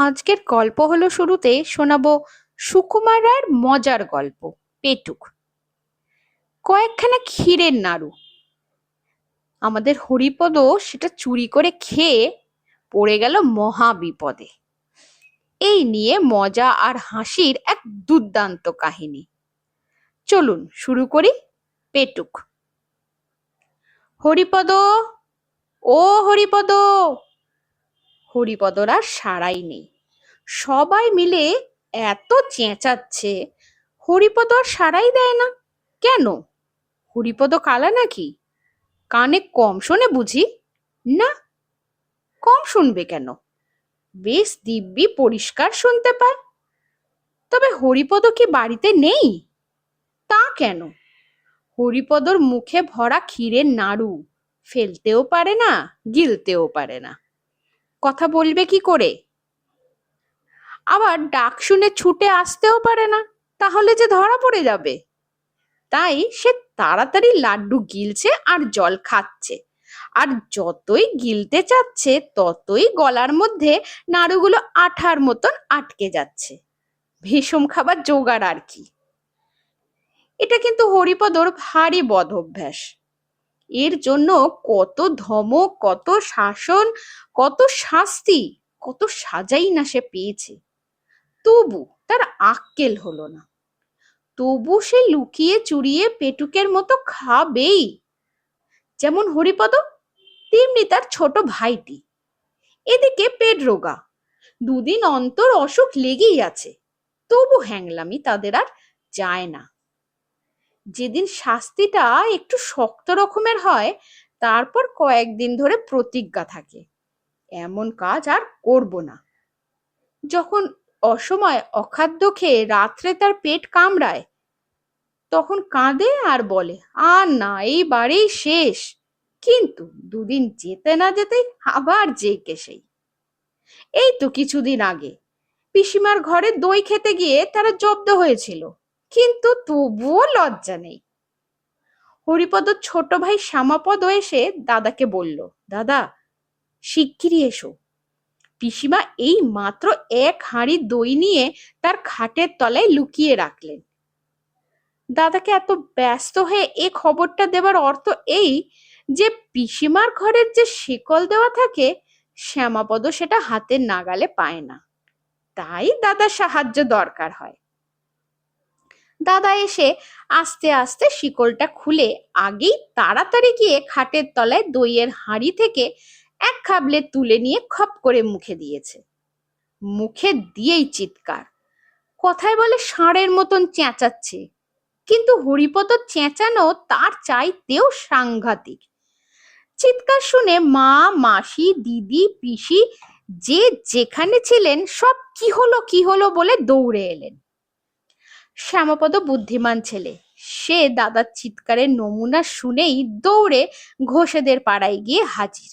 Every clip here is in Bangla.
আজকের গল্প হলো শুরুতে শোনাবো সুকুমার রায়ের মজার গল্প, পেটুক। কয়েকখানা ক্ষীরের নাড়ু। আমাদের হরিপদ সেটা চুরি করে খেয়ে পড়ে গেল মহা বিপদে এই নিয়ে মজা আর হাসির এক দুর্দান্ত কাহিনী। চলুন শুরু করি, পেটুক। হরিপদ, ও হরিপদ! হরিপদর আর সারাই নেই। সবাই মিলে এত চেঁচাচ্ছে, হরিপদ আর সারাই দেয় না? কেন? হরিপদ কালা নাকি? কানে কম শোনে বুঝি? না। কম শুনবে কেন? বেশ দিব্যি পরিষ্কার শুনতে পায়। তবে হরিপদ কি বাড়িতে নেই? তা কেন? হরিপদর মুখে ভরা ক্ষীরের নাড়ু ফেলতেও পারে না, গিলতেও পারে না। কথা বলবে কি করে? আবার ডাক শুনে ছুটে আসতেও পারে না, তাহলে যে ধরা পড়ে যাবে। তাই সে তাড়াতাড়ি লাড্ডু গিলছে আর জল খাচ্ছে। আর যতই গিলতে চাচ্ছে, ততই গলার মধ্যে নাড়ুগুলো আঠার মতন আটকে যাচ্ছে। ভীষণ খাবার জোগাড় আর কি। এটা কিন্তু হরিপদর ভারী বদ অভ্যাস। এর জন্য কত ধমক, কত শাসন, কত শাস্তি, কত সাজাই না সে পেয়েছে। তবু তার আক্কেল হলো না। তবু সে লুকিয়ে চুরিয়ে পেটুকের মতো খাবেই। যেমন হরিপদ, তেমনি তার ছোট ভাইটি। এদিকে পেট রোগা দুদিন অন্তর অসুখ লেগেই আছে। তবু হ্যাংলামি তাদের আর যায় না। যেদিন শাস্তিটা একটু শক্ত রকমের হয়, তারপর কয়েকদিন ধরে প্রতিজ্ঞা থাকে। এমন কাজ আর করব না। যখন অসময় অখাদ্য খেয়ে রাত্রে তার পেট কামড়ায়, তখন কাঁদে আর বলে আর না, এইবারেই শেষ। কিন্তু দুদিন যেতে না যেতেই আবার কে সেই। এই তো কিছুদিন আগে। পিসিমার ঘরে দই খেতে গিয়ে তারা জব্দ হয়েছিল। কিন্তু তবুও লজ্জা নেই। হরিপদ ছোট ভাই শ্যামাপদ এসে দাদাকে বলল, দাদা, শিগগিরই এসো। পিসিমা এই মাত্র এক হাঁড়ি দই নিয়ে তার খাটের তলায় লুকিয়ে রাখলেন। দাদাকে এত ব্যস্ত হয়ে এ খবরটা দেবার অর্থ এই যে, পিসিমার ঘরের যে শিকল দেওয়া থাকে শ্যামাপদ সেটা হাতের নাগালে পায় না। তাই দাদার সাহায্য দরকার হয়। দাদা এসে আস্তে আস্তে শিকলটা খুলে আগেই তাড়াতাড়ি গিয়ে খাটের তলায় দইয়ের হাঁড়ি থেকে এক খাবলে তুলে নিয়ে খপ করে মুখে দিয়েছে। মুখে দিয়েই চিৎকার। কথায় বলে ষাঁড়ের মতন চেঁচাচ্ছে। কিন্তু হরিপদ চেঁচানো তার চাইতেও সাংঘাতিক। চিৎকার শুনে মা, মাসি, দিদি, পিসি যে যেখানে ছিলেন সব কি হলো কি হলো বলে দৌড়ে এলেন। শ্যামাপদ বুদ্ধিমান ছেলে। সে দাদার চিৎকারের নমুনা শুনেই দৌড়ে ঘোষেদের পাড়ায় গিয়ে হাজির।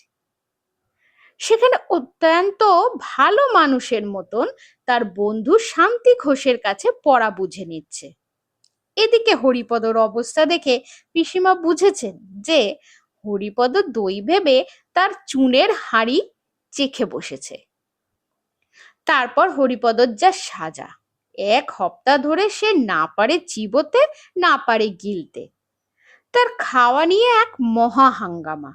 সেখানে অত্যন্ত ভালো মানুষের মতন তার বন্ধু শান্তি ঘোষের কাছে পড়া বুঝে নিচ্ছে। এদিকে হরিপদর অবস্থা দেখে পিসিমা বুঝেছেন যে হরিপদ দই ভেবে তার চুনের হাড়ি চেখে বসেছে। তারপর হরিপদর যা সাজা। এক হপ্তা ধরে সে না পারে চিবোতে, না পারে গিলতে। তার খাওয়া নিয়ে এক মহা হাঙ্গামা।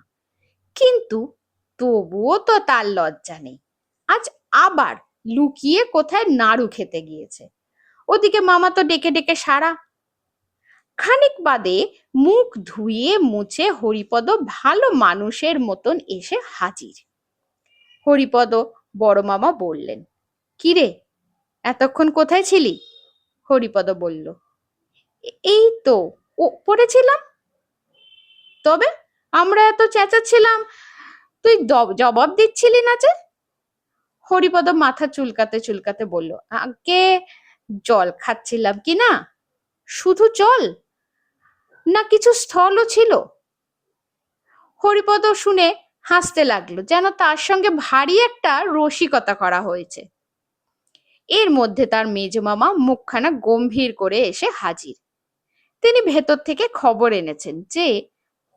কিন্তু তবুও তো তার লজ্জা নেই। আজ আবার লুকিয়ে কোথায় নাড়ু খেতে গিয়েছে। ওদিকে মামা তো ডেকে ডেকে সারা। খানিক বাদে মুখ ধুয়ে মুছে হরিপদ ভালো মানুষের মতন এসে হাজির। হরিপদ বড় মামা বললেন, কিরে এতক্ষণ কোথায় ছিলি? হরিপদ বলল। এই তো, ও পড়েছিলাম। তবে আমরা এত চেঁচাচ্ছিলাম, তুই জবাব দিচ্ছিলি না যে? হরিপদ মাথা চুলকাতে চুলকাতে বলল, আগে জল খাচ্ছিলাম কি না? শুধু জল? না কিছু স্থলও ছিল? হরিপদ শুনে হাসতে লাগল, যেন তার সঙ্গে ভারী একটা রসিকতা করা হয়েছে। এর মধ্যে তার মেজমামা মুখখানা গম্ভীর করে এসে হাজির। তিনি ভেতর থেকে খবর এনেছেন যে,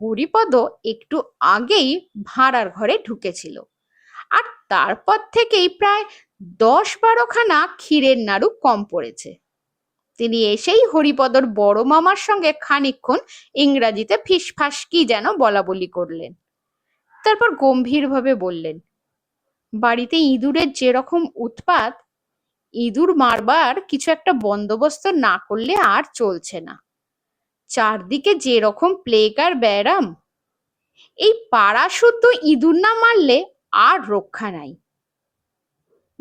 হরিপদ একটু আগেই ভাড়ার ঘরে ঢুকেছিল আর তারপর থেকেই প্রায় দশ বারোখানা ক্ষীরের নাড়ু কম পড়েছে। তিনি এসেই হরিপদর বড় মামার সঙ্গে খানিকক্ষণ ইংরাজিতে ফিসফাস কি যেন বলা বলি করলেন। তারপর গম্ভীরভাবে বললেন, বাড়িতে ইঁদুরের যেরকম উৎপাত ইঁদুর মারবার কিছু একটা বন্দোবস্ত না করলে আর চলছে না। চারদিকে যেরকম প্লেগ আর ব্যারাম, এই পাড়া শুদ্ধ ইঁদুর না মারলে আর রক্ষা নাই।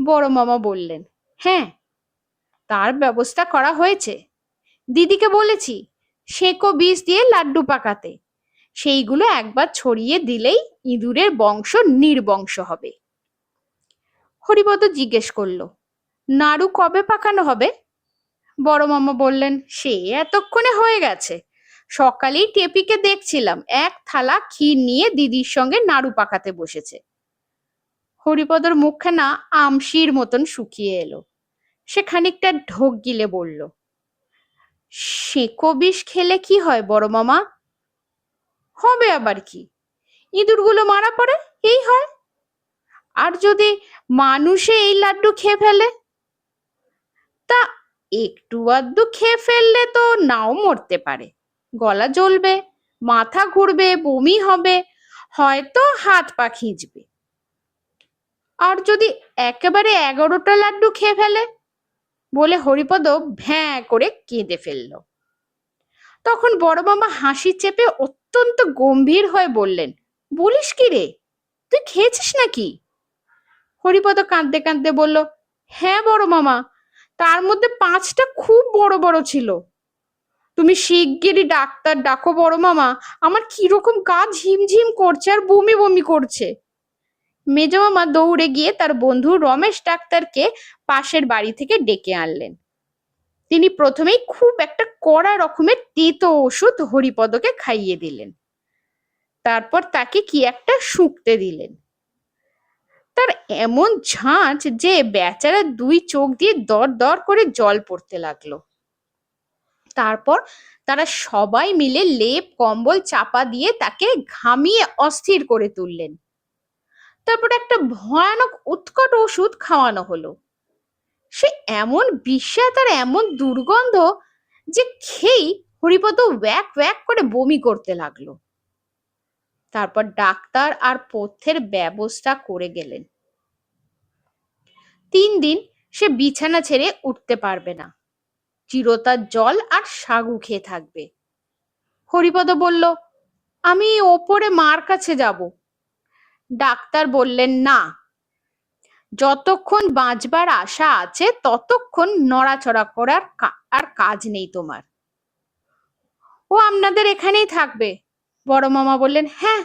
বড় মামা বললেন হ্যাঁ তার ব্যবস্থা করা হয়েছে। দিদিকে বলেছি, সেকো বীজ দিয়ে লাড্ডু পাকাতে। সেইগুলো একবার ছড়িয়ে দিলেই ইঁদুরের বংশ নির্বংশ হবে। হরিপদ জিজ্ঞেস করল নাড়ু কবে পাকানো হবে? বড় মামা বললেন, সে এতক্ষণে হয়ে গেছে। সকালেই টেপিকে দেখছিলাম, এক থালা ক্ষীর নিয়ে দিদির সঙ্গে নাড়ু পাকাতে বসেছে। হরিপদর মুখখানা আমশির মতন শুকিয়ে এলো। সে খানিকটা ঢোক গিলে বলল সেকো বিষ খেলে কি হয় বড় মামা? হবে আবার কি। ইঁদুরগুলো মারা পড়ে, এই হয়। আর যদি মানুষে এই লাড্ডু খেয়ে ফেলে তা একটু আধটু খেয়ে ফেললে তো নাও মরতে পারে। গলা জ্বলবে, মাথা ঘুরবে, বমি হবে, হয়তো হাত পা খিঁচবে। আর যদি একেবারে এগারোটা লাড্ডু খেয়ে ফেলে? বলে হরিপদ ভ্যাঁ করে কেঁদে ফেলল। তখন বড় মামা হাসি চেপে অত্যন্ত গম্ভীর হয়ে বললেন, বলিস কি রে, তুই খেয়েছিস নাকি? হরিপদ কাঁদতে কাঁদতে বলল হ্যাঁ বড় মামা তার মধ্যে পাঁচটা খুব বড় বড় ছিল। তুমি শিগগিরই ডাক্তার ডাকো বড় মামা, আমার কীরকম গা ঝিমঝিম করছে আর বমি বমি করছে। মেজ মামা দৌড়ে গিয়ে তার বন্ধু রমেশ ডাক্তারকে পাশের বাড়ি থেকে ডেকে আনলেন। তিনি প্রথমেই খুব একটা কড়া রকমের তেতো ওষুধ হরিপদকে খাইয়ে দিলেন। তারপর তাকে কি একটা শুকতে দিলেন। এমন ঝাঁঝ যে বেচারা দুই চোখ দিয়ে দর দর করে জল পড়তে লাগল। তারপর তারা সবাই মিলে লেপ, কম্বল চাপা দিয়ে তাকে ঘামিয়ে অস্থির করে তুললেন। তারপর একটা ভয়ানক উৎকট ওষুধ খাওয়ানো হলো। সে এমন বিস্বাদ আর এমন দুর্গন্ধ যে খেয়েই হরিপদ ওয়াক ওয়াক করে বমি করতে লাগল। তারপর ডাক্তার আর পথ্যের ব্যবস্থা করে গেলেন। তিন দিন সে বিছানা ছেড়ে উঠতে পারবে না। চিরতার জল আর সাগু খেয়ে থাকবে। হরিপদ বলল, আমি ওপরে মার কাছে যাব। ডাক্তার বললেন, না। যতক্ষণ বাঁচবার আশা আছে, ততক্ষণ নড়াচড়া করার আর কাজ নেই তোমার। ও আপনাদের এখানেই থাকবে। বড় মামা বললেন হ্যাঁ।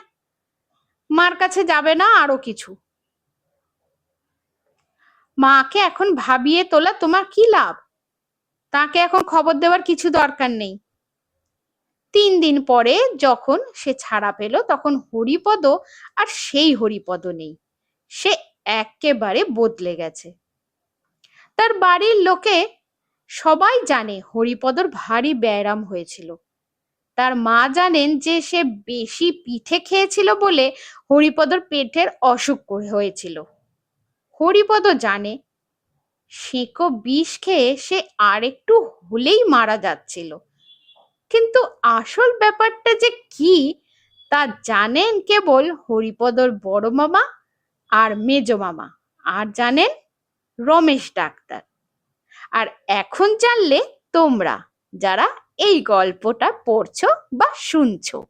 মার কাছে যাবে না আরও কিছু। মাকে এখন ভাবিয়ে তোলা তোমার কি লাভ? তাকে এখন খবর দেওয়ার কিছু দরকার নেই। তিন দিন পরে যখন সে ছাড়া পেল, তখন হরিপদ আর সেই হরিপদ নেই। সে একেবারে বদলে গেছে। তার বাড়ির লোকে সবাই জানে হরিপদর ভারী ব্যায়াম হয়েছিল। তার মা জানেন যে সে বেশি পিঠে খেয়েছিল বলে হরিপদর পেটের অসুখ হয়েছিল। হরিপদ জানে সেকো বিষ খেয়ে সে আর একটু হলেই মারা যাচ্ছিল। কিন্তু আসল ব্যাপারটা যে কি, তা জানেন কেবল হরিপদর বড় মামা আর মেজ মামা। আর জানেন রমেশ ডাক্তার। আর এখন জানলে তোমরা যারা এই গল্পটা পড়ছো বা শুনছো।